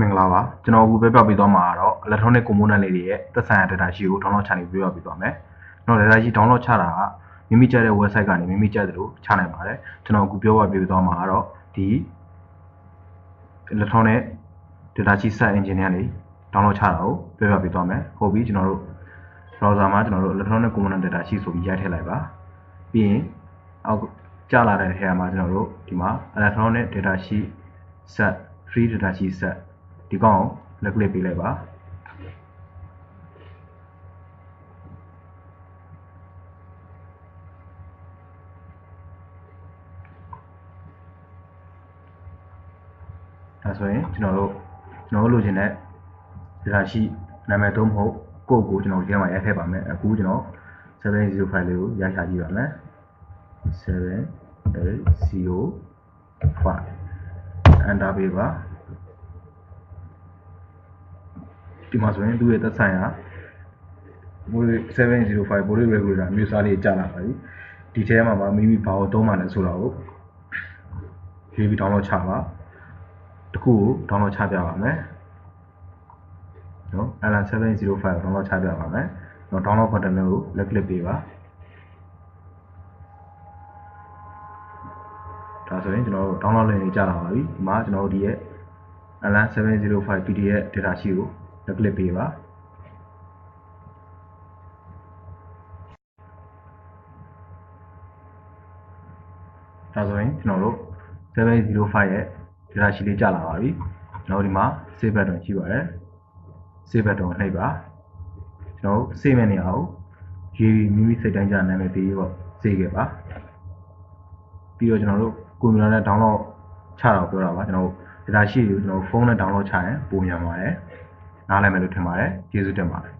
မင်္ဂလာပါကျွန်တော်အခုပြပြပေးသွားမှာကတော့ electronic component လေးတွေရဲ့သက်ဆိုင်ရာ data sheet ကို download ချနိုင်ပြပြပေးသွားမယ်။ကျွန်တော် data sheet download ချတာကမိမိကြိုက်တဲ့ website ကနေမိမိကြိုက်သလိုချနိုင်ပါတယ်။ကျွန်တော်အခုပြောပြပေးသွားမှာကတော့ဒီ electronic data sheet set engine ကနေ download ချတာကိုပြပြပေးသွားမယ်။ဟုတ်ပြီကျွန်တော်တို့ browser မှာကျွန်တော်တို့ electronic component data sheet ဆိုပြီးရိုက်ထည့်လိုက်ပါ။ပြီးရင်အောက်ကြာလာတဲ့ထဲမှာကျွန်တော်တို့ဒီမှာ electronic data sheet set free data sheet set ဒီကောင်ကိုလက်ကလစ်ပေးလိုက်ပါဒါဆိုရင်ကျွန်တော်တို့ကျွန်တော်တို့လိုချင်တဲ့ data sheet နာမည်သုံးမဟုတ်ကိုယ့်ကိုကျွန်တော်ဒီထဲမှာရိုက်ထည့်ပါမယ်အခုကျွန်တော်705လေးကိုရိုက်ချကြည့်ပါမယ်705 enter ပေးပါ ဒီမှာဆိုရင်သူ့ရဲ့သက်ဆိုင်ရာဘိုး705ဘိုး regulator အမျိုးအစားလေးကြာလာပါပြီဒီထဲမှာမှမိမိဘာကိုသုံးမှလဲဆိုတော့ကိုရေးပြီး download ချပါတခုကို download ချပြပါမယ်နော် LN705 ကို download ချပြပါမယ်နော် download button လေးကို left click ပေးပါဒါဆိုရင်ကျွန်တော်တို့ download link လေးကြာလာပါပြီဒီမှာကျွန်တော်တို့ဒီရဲ့ LN705 PDF data sheet ကို left click ပေးပါဒါဆိုရင်ကျွန်တော်တို့705ရဲ့ data sheet လေးကြာလာပါပြီကျွန်တော်တို့ဒီမှာ save button ရှိပါတယ် save button ကိုနှိပ်ပါကျွန်တော်တို့ save မဲ့နေရာကိုရေးပြီးမိမိစိတ်တိုင်းကြနာမည်ပေးပြီးတော့ save ခဲ့ပါပြီးတော့ကျွန်တော်တို့ကွန်ပျူတာနဲ့ download ချတာကိုပြောတာပါကျွန်တော်တို့ data sheet ကိုကျွန်တော်တို့ဖုန်းနဲ့ download ချရင်ပိုမြန်ပါတယ် နားလည်မယ်လို့ထင်ပါတယ်ကျေးဇူးတင်ပါတယ်